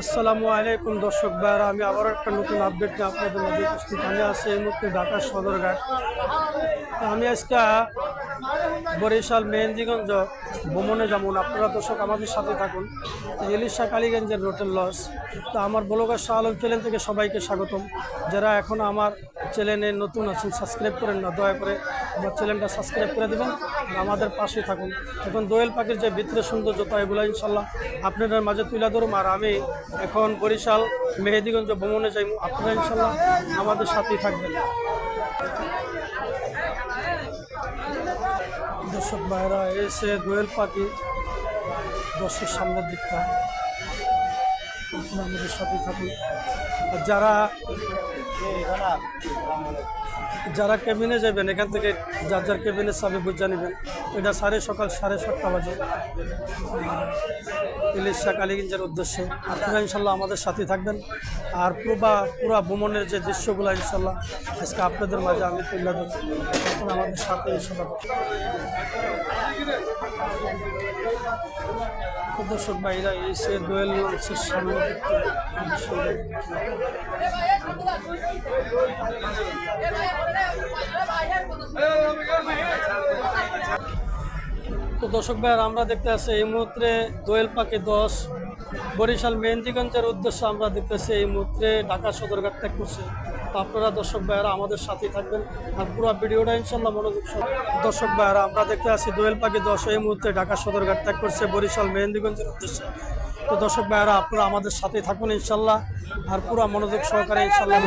আসসালামু আলাইকুম দর্শক ভাইরা আমি আবার একটা নতুন আপডেট নিয়ে আপনাদের মাঝে উপস্থিত। আমি আছি এই মুহূর্তে ঢাকা সদরঘাট। আমি আজকে বরিশাল, মেহেন্দিগঞ্জ, ভ্রমণে যেমন আপনারা দর্শক আমাদের সাথে থাকুন। তো ইলিশা কালীগঞ্জের রোটেল লস। তো আমার ব্লগার শাহ আলম চ্যানেল থেকে সবাইকে স্বাগতম। যারা এখন আমার চ্যানেলে নতুন আছেন, সাবস্ক্রাইব করেন না, দয়া করে আমার চ্যানেলটা সাবস্ক্রাইব করে দেবেন আমাদের পাশে থাকুন। এখন দোয়েল পাখির যে ভিতরে সৌন্দর্যতা, এগুলো ইনশাল্লাহ আপনাদের মাঝে তুলে ধরুম আর আমি এখন বরিশাল মেহেদিগঞ্জ ভ্রমণে যাই আপনারা ইনশাল্লাহ আমাদের সাথেই থাকবেন। দর্শক ভাইরা এসে দোয়েল পাখি দর্শক সামনের দিকটা আপনারা আমাদের সাথেই থাকুন আর যারা যারা কেবিনে যাবেন, এখান থেকে যার যার কেবিনে চাবি বুঝা নেবেন এটা সাড়ে সকাল, সাড়ে সাতটা বাজে। ইলিশা কালীগঞ্জের উদ্দেশ্যে। আপনারা ইনশাল্লাহ আমাদের সাথে থাকবেন। আর পুরো, পুরা ভ্রমণের যে দৃশ্যগুলো ইনশাল্লাহ আজকে আপনাদের মাঝে আমি তুলে দেবো আমাদের সাথে ইনশাল্লাহ দর্শক ভাইরা এসে দোয়েল লঞ্চের সামনে। তো দর্শক ভাইয়ার, আমরা দেখতে আসছি এই মুহূর্তে দোয়েল পাখি দশ, বরিশাল মেহেন্দিগঞ্জের উদ্দেশ্যে আমরা দেখতেছি এই মুহূর্তে ঢাকা সদরঘাট ত্যাগ করছে তো আপনারা দর্শক ভাইয়ারা আমাদের সাথেই থাকবেন। আর পুরো ভিডিওটা ইনশাল্লাহ মনোযোগ দর্শক ভাইয়ারা, আমরা দেখতে আছি দোয়েল পাখি দশ, এই মুহূর্তে ঢাকা সদরঘাট ত্যাগ করছে বরিশাল মেহেন্দিগঞ্জের উদ্দেশ্যে। তো দর্শক ভাইয়ারা, আপনারা আমাদের সাথেই থাকুন ইনশাল্লাহ আর পুরো মনোযোগ সহকারে ইনশাল্লাহ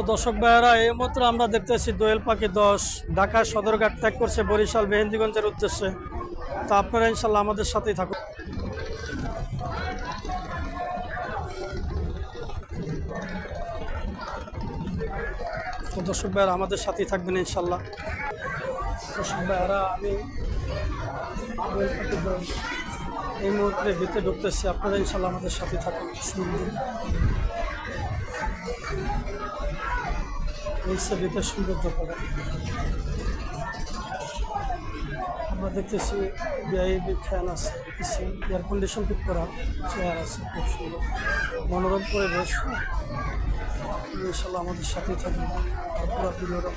তো দর্শক ভাইয়েরা, এই মাত্র আমরা দেখতেছি দোয়েল পাখি দশ ঢাকা সদরঘাট ত্যাগ করছে বরিশাল মেহেন্দিগঞ্জের উদ্দেশ্যে। তো আপনারা ইনশাল্লাহ আমাদের সাথেই থাকুন। তো দর্শক ভাইয়েরা, আমাদের সাথেই থাকবেন ইনশাল্লাহ। দর্শক ভাইয়েরা, আমি এই মুহূর্তে ভিতরে ঢুকতেছি। আপনারা ইনশাল্লাহ আমাদের সাথে থাকুন। এই ছবিতে সৌন্দর্য করে। আমরা দেখতেছি বিআইবি ফ্যান আছে এয়ার কন্ডিশন ঠিক করা চেয়ার আছে, খুব সুন্দর। মনোরম পরিবেশ। ইনশাল্লাহ আমাদের সাথেই থাকবে। আর পুরো ভিডিওটা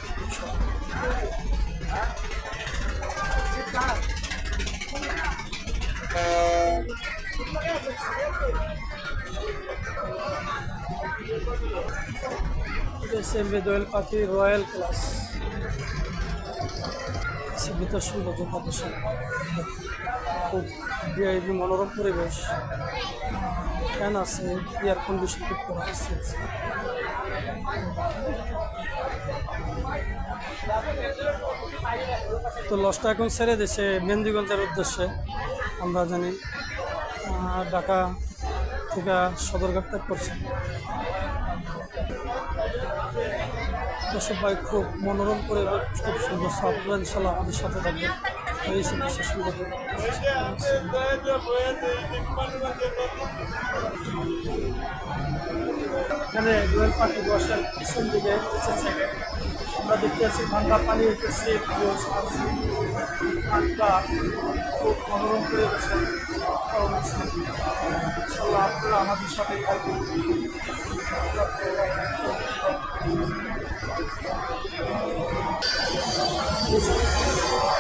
খুব সুন্দর। এসএমবি দোয়েল পাখি রয়্যাল ক্লাস। ভিতর সৌন্দর্য প্রদর্শন খুব ভিআইপি মনোরম পরিবেশ। ফ্যান আছে? এয়ার কন্ডিশন ঠিক করা আছে তো লসটা এখন ছেড়ে দিছে মেহেন্দিগঞ্জের উদ্দেশ্যে, আমরা জানি। ঢাকা থেকে সদরঘাট করছে ভাই খুব মনোরম করে খুব সুন্দর আপনারা ইনশাল্লাহ আমাদের সাথে সুন্দর এখানে দোয়েল পাখি বসার পিছন দিকে এসেছে। আমরা দেখতে পাচ্ছি ঠান্ডা পানি উঠেছে ঠান্ডা খুব মনোরম করে গেছে আপনারা আমাদের সাথে থাকবেন। Thank you.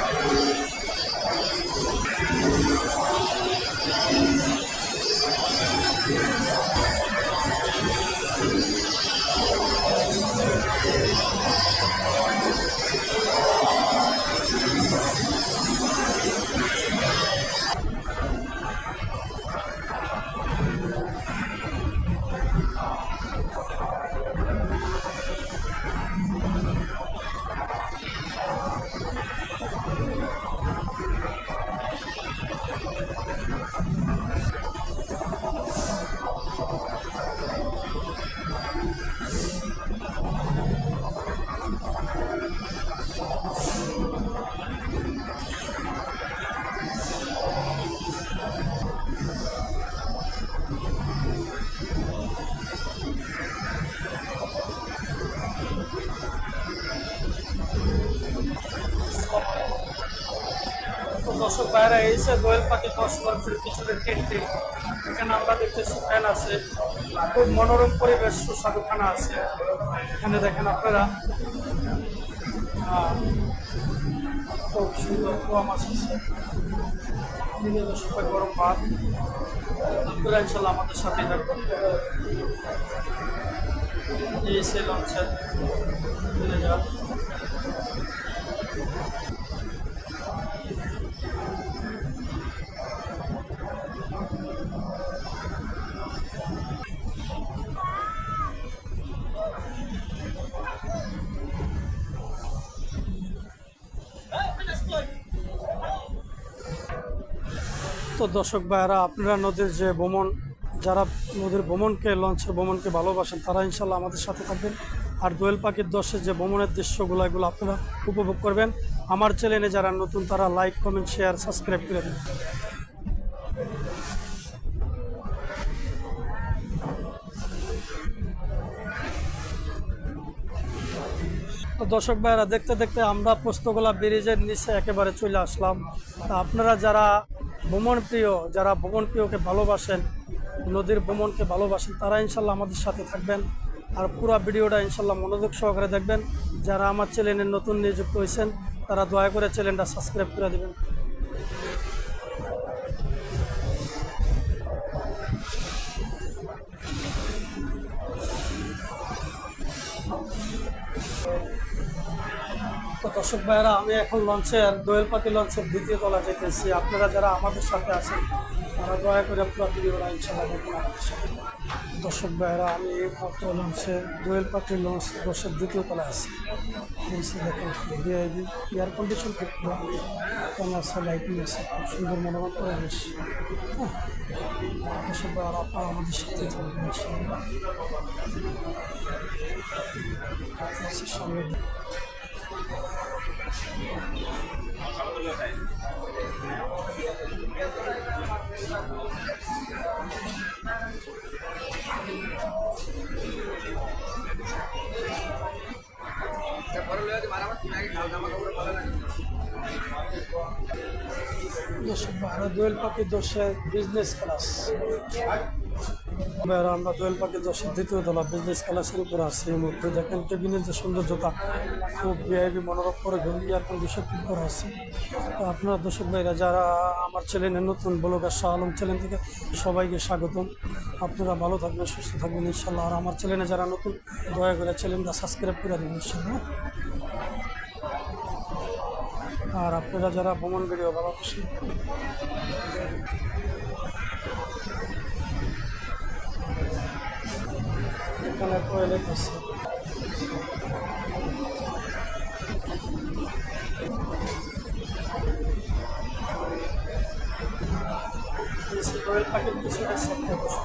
বাইরে এসে দোয়েল পাখি বছরের পিছনের কেন্দ্রে। এখানে আমরা দেখতেছি ফ্যান আছে। খুব মনোরম পরিবেশ সুস্বাদুখানা আছে। এখানে দেখেন আপনারা খুব সুন্দর কুয়া মাছ আছে। দর্শকের গরম ভাত। আপনারা ইনশাল্লাহ আমাদের সাথে থাকবেন। এই সে লঞ্চের তো দর্শক ভাইয়েরা, আপনারা নদীর যে ভ্রমণ, যারা নদীর ভ্রমণকে লঞ্চের ভ্রমণকে ভালোবাসেন, তারা ইনশাল্লাহ আমাদের সাথে থাকবেন। আর দোয়েল পাখির দর্শের যে ভ্রমণের দৃশ্যগুলো, এগুলো আপনারা উপভোগ করবেন। আমার চ্যানেলে যারা নতুন, তারা লাইক, কমেন্ট, শেয়ার, সাবস্ক্রাইব করে দেন দর্শক ভাইরা দেখতে দেখতে আমরা পোস্তগোলা ব্রিজের নিচে একেবারে চলে আসলাম। আপনারা যারা ভ্রমণ প্রিয় যারা ভ্রমণ প্রিয়কে ভালোবাসেন, নদীর ভ্রমণকে ভালোবাসেন, তারা ইনশাল্লাহ আমাদের সাথে থাকবেন। আর পুরো ভিডিওটা ইনশাল্লাহ মনোযোগ সহকারে দেখবেন। যারা আমার চ্যানেলে নতুন নিযুক্ত হয়েছেন, তারা দয়া করে চ্যানেলটা সাবস্ক্রাইব করে দেবেন। তো দর্শক ভাইয়েরা, আমি এখন লঞ্চের দোয়েল পাখি লঞ্চের দ্বিতীয় তলা যেতেছি। আপনারা যারা আমাদের সাথে আছেন, তারা দয়া করে পুরো ভিডিওটা ইনশাল্লাহ দেখুন আমাদের সাথে দর্শক ভাইয়েরা, আমি এই মাত্র লঞ্চে দোয়েল পাখি লঞ্চ দশের দ্বিতীয় তলায় আছি। দেখেন বিআইবি এয়ার কন্ডিশন খুব ভালো। আছে, লাইটিং আছে, খুব সুন্দর মনোরম পরিবেশ। হ্যাঁ দর্শক ভাইয়েরা, আপনারা আমাদের সাথে ইনশাল্লাহ সামনে দর্শক ভাইরা দোয়েল পাখি দশের বিজনেস ক্লাস আমরা দোয়েল পাখি দশের দ্বিতীয় তলা বিজনেস ক্লাসের উপর আছি এই মুহূর্তে। দেখেন কেবিনের যে সৌন্দর্যতা, খুব ভিআইবি মনোরম করে ঘুম এয়ার কন্ডিশন ঠিক আছে আপনারা দর্শক ভাইরা, যারা আমার চ্যানেলে নতুন ব্লগার শাহ আলম চ্যানেল থেকে, সবাইকে স্বাগতম। আপনারা ভালো থাকবেন, সুস্থ থাকবেন ইনশাল্লাহ আর আমার চ্যানেলে যারা নতুন, দয়া করে চ্যানেলটা সাবস্ক্রাইব করে দেবেন ইনশাল্লাহ আর আপনারা যারা ভ্রমণ ভিডিও ভালোবাসেন এখানে টয়লেট আছে টয়লেট পাখির পিছনে সেক্টর হচ্ছে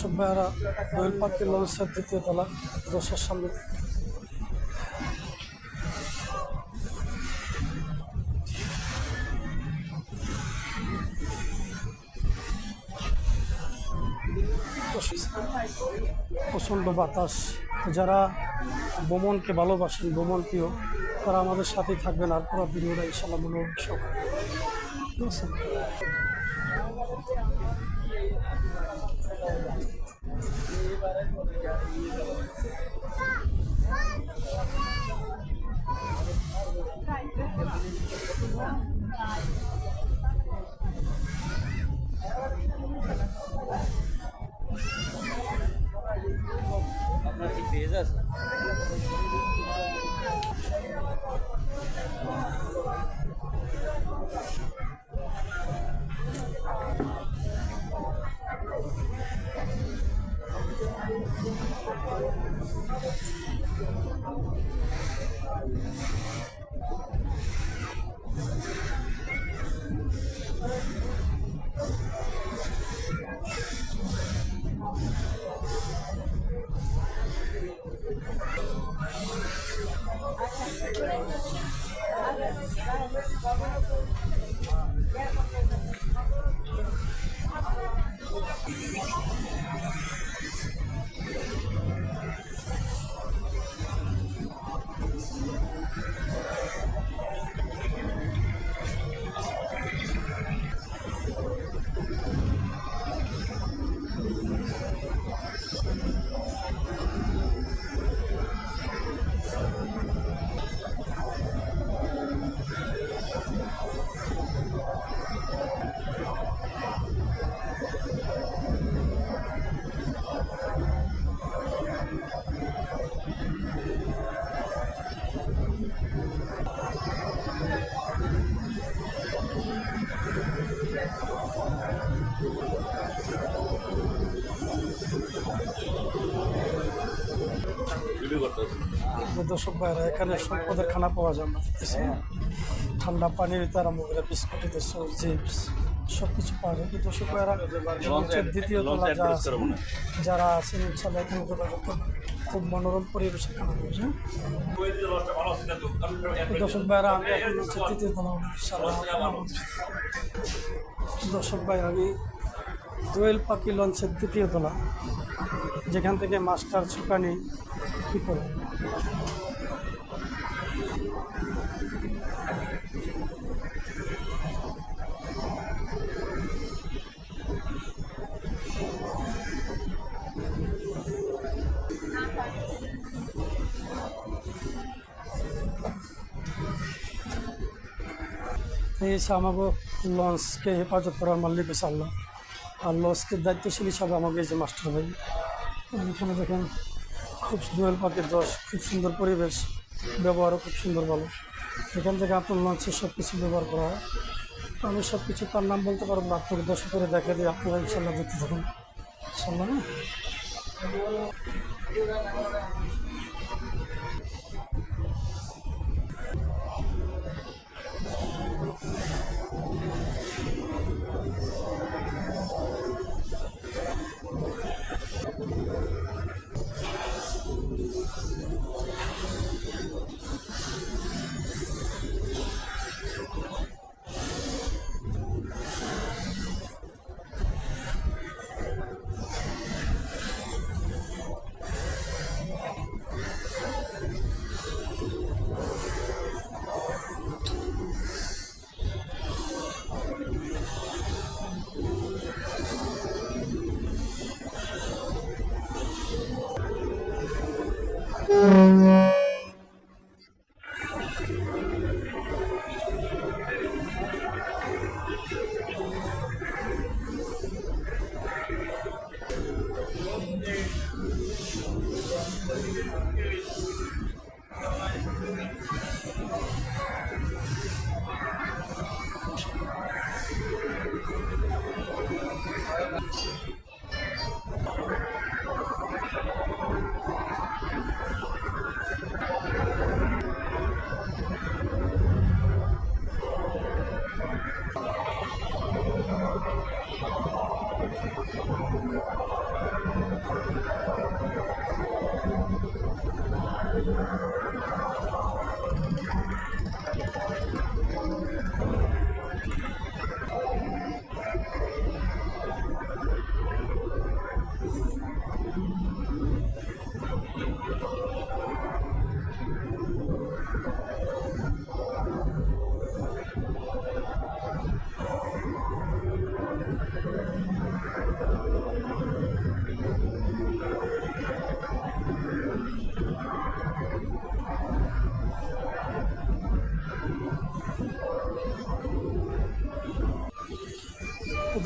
দর্শক ভাইয়ারা, দোয়েল পার্কের লঞ্চের দ্বিতীয় তলা দশের সামনে। প্রচণ্ড বাতাস। যারা ভ্রমণকে ভালোবাসেন ভ্রমণ প্রিয়, তারা আমাদের সাথেই থাকবেন। আর পুরো ভিডিওটা ইনশাল্লাহ মনে ঠিক 别热死。দর্শক ভাইরা এখানে সম্পদের খানা পাওয়া যায় আমরা দেখতেছি ঠান্ডা পানির আরম্ভ করে বিস্কুট সস চিপস সব কিছু পাওয়া যায়। কিন্তু দর্শক ভাইরা দ্বিতীয় তলা যা যারা আছেন ইনশাল্লাহ এখানে যোগাযোগ করবেন। খুব মনোরম পরিবেশে খানা পাওয়া তো দর্শক ভাইরা আমি এখন হচ্ছে তৃতীয় তলা। দর্শক ভাই আমি দোয়েল পাখি লঞ্চের দ্বিতীয় তলা যেখান থেকে মাস্টার সুকানি এই হচ্ছে আমাকে লঞ্চকে হেফাজত করার মালিক হচ্ছে আল্লাহ। আর লঞ্চকে দায়িত্বশীল হিসাবে আমাকে যে মাস্টার ভাই, এখানে দেখেন খুব দোয়েল পাখির দশ খুব সুন্দর পরিবেশ, ব্যবহারও খুব সুন্দর ভালো। এখান থেকে আপনার লঞ্চে সব কিছু ব্যবহার করা হয়। আমি সব কিছু তার নাম বলতে পারব না, আপনাকে দশ করে দেখা দিই, আপনারা ইনশাল্লাহ দেখতে থাকুন। ইনশাল্লাহ না?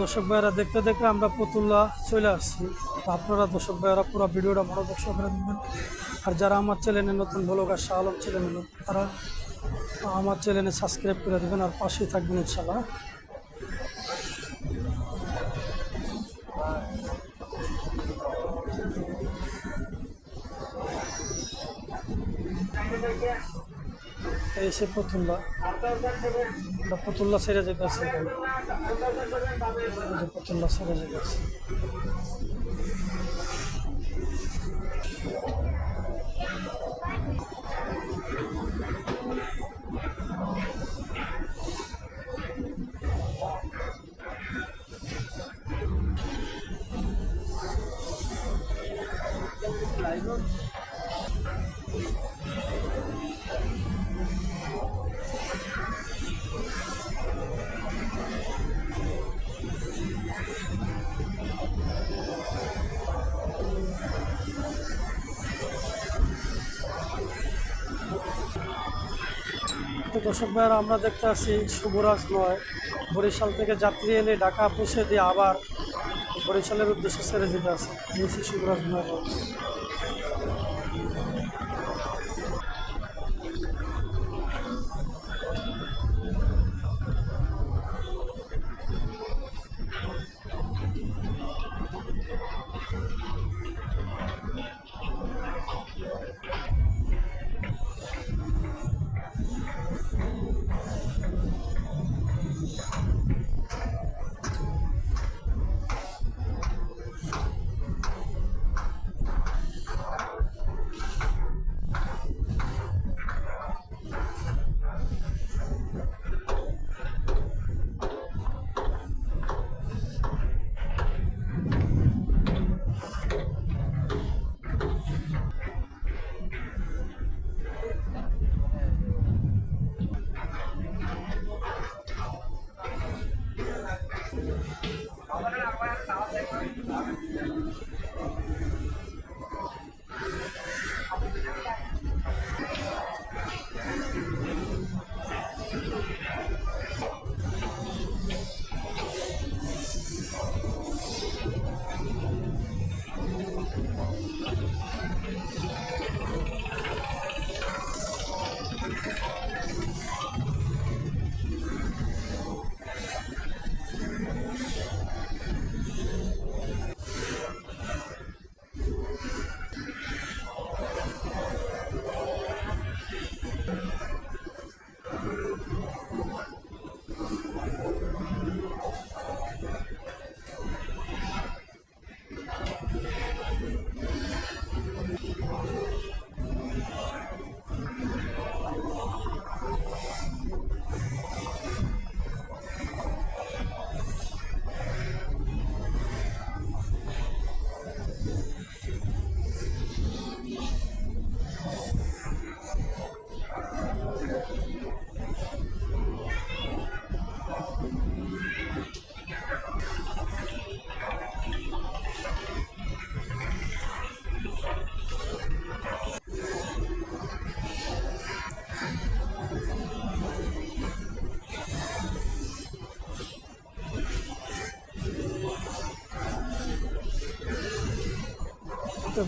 দর্শক ভাইয়েরা, দেখতে দেখতে আমরা পুতুল্লা চলে আসছি। আপনারা দর্শক ভাইয়েরা, পুরো ভিডিওটা মনোযোগ সহকারে দেখবেন। আর যারা আমার চ্যানেলে নতুন ব্লগার, শাহ আলম চ্যানেলে তারা আমার চ্যানেলে সাবস্ক্রাইব করে দেবেন আর পাশেই থাকবেন ইনশাল্লাহ এই সে পুতুল্লা পুতুল্লা ছেড়ে যেতে আছে পুতুল্লা ছেড়ে যেতে আছে দর্শক ভাইয়েরা, আমরা দেখতে আসছি শুভরাজ নয়, বরিশাল থেকে যাত্রী এনে ঢাকা পৌঁছে দিয়ে আবার বরিশালের উদ্দেশ্যে ছেড়ে যেতে আছে শুভরাজ নয়।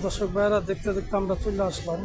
দর্শক ভাইয়েরা দেখতে দেখতে আমরা চলে আসলাম।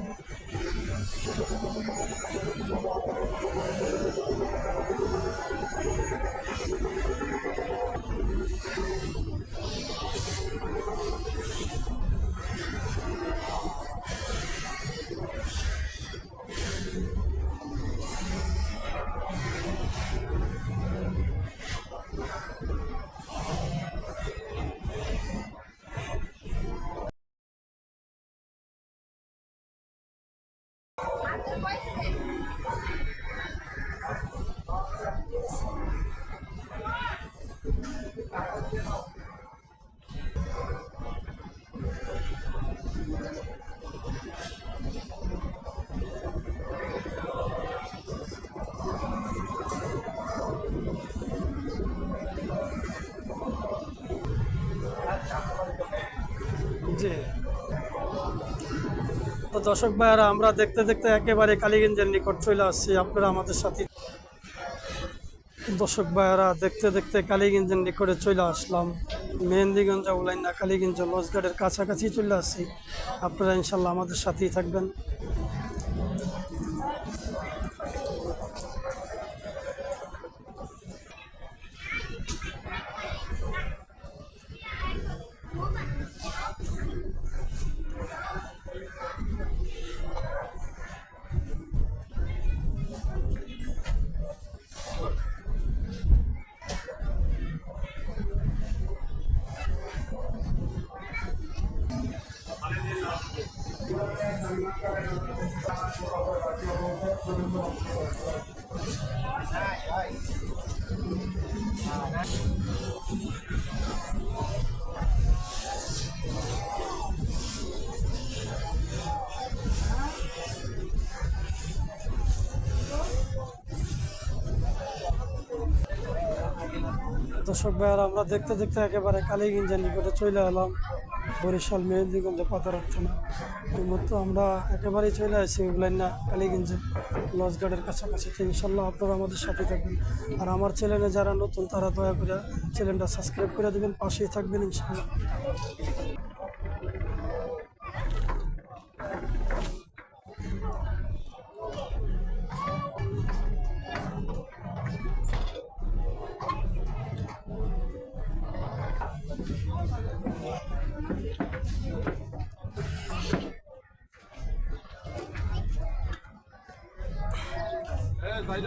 দর্শক ভাইয়ারা, আমরা দেখতে দেখতে একেবারে কালীগঞ্জের নিকট চলে আসছি। আপনারা আমাদের সাথে দর্শক ভাইয়ারা, দেখতে দেখতে কালীগঞ্জের নিকটে চলে আসলাম। মেহেন্দিগঞ্জ, উলাইনা, কালীগঞ্জ লজগাড়ের কাছাকাছি চলে আসছি। আপনারা ইনশাল্লাহ আমাদের সাথেই থাকবেন। দর্শক ভাইয়ারা, আমরা দেখতে দেখতে একেবারে কালীগঞ্জের নিকটে চলে এলাম বরিশাল মেহেন্দিগঞ্জ রাখছে থানা। এই মুহূর্তে আমরা একেবারেই চলে আসি না কালীগঞ্জে লজগার্ডের কাছাকাছি। তো ইনশাল্লাহ আপনারা আমাদের সাথে থাকবেন। আর আমার চ্যানেলে যারা নতুন, তারা দয়া করে চ্যানেলটা সাবস্ক্রাইব করে দেবেন। পাশেই থাকবেন ইনশাল্লাহ এই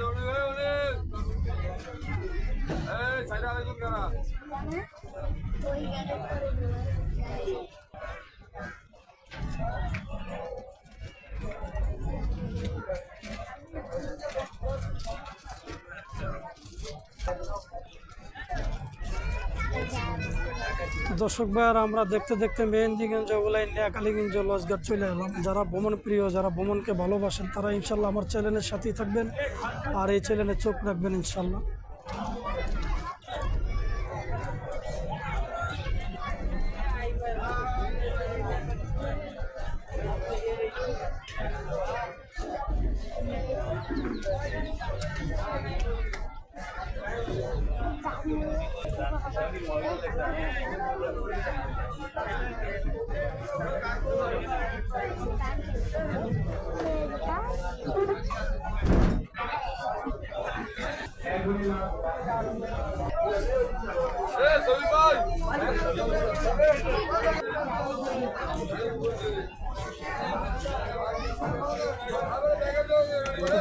দর্শক ভাইয়ার, আমরা দেখতে দেখতে মেহেন্দিগঞ্জ ওলাই কালীগঞ্জ লজগার চলে এলাম। যারা ভ্রমণ প্রিয়, যারা ভ্রমণকে ভালোবাসেন, তারা ইনশাল্লাহ আমার চ্যানেলের সাথেই থাকবেন। আর এই চ্যানেলে চোখ রাখবেন ইনশাল্লাহ।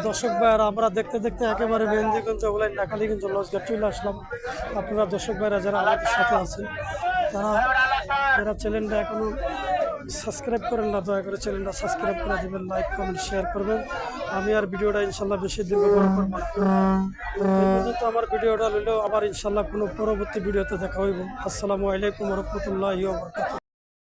দর্শক ভাইয়েরা, আমরা দেখতে দেখতে একেবারে মেহেন্দিগঞ্জ ওগুলাই নাকালিগঞ্জ লজঘাট চলে আসলাম। আপনারা দর্শক ভাইরা যারা আমাদের সাথে আছেন, তারা, যারা চ্যানেলটা এখনও সাবস্ক্রাইব করেন না, দয়া করে চ্যানেলটা সাবস্ক্রাইব করে দেবেন, লাইক, কমেন্ট, শেয়ার করবেন। আমি আর ভিডিওটা ইনশাল্লাহ বেশি দীর্ঘ করে করব পর্যন্ত আমার ভিডিওটা লইলেও আবার ইনশাল্লাহ কোনো পরবর্তী ভিডিওতে দেখা হইব। আসসালামু আলাইকুম রহমতুল্লাহ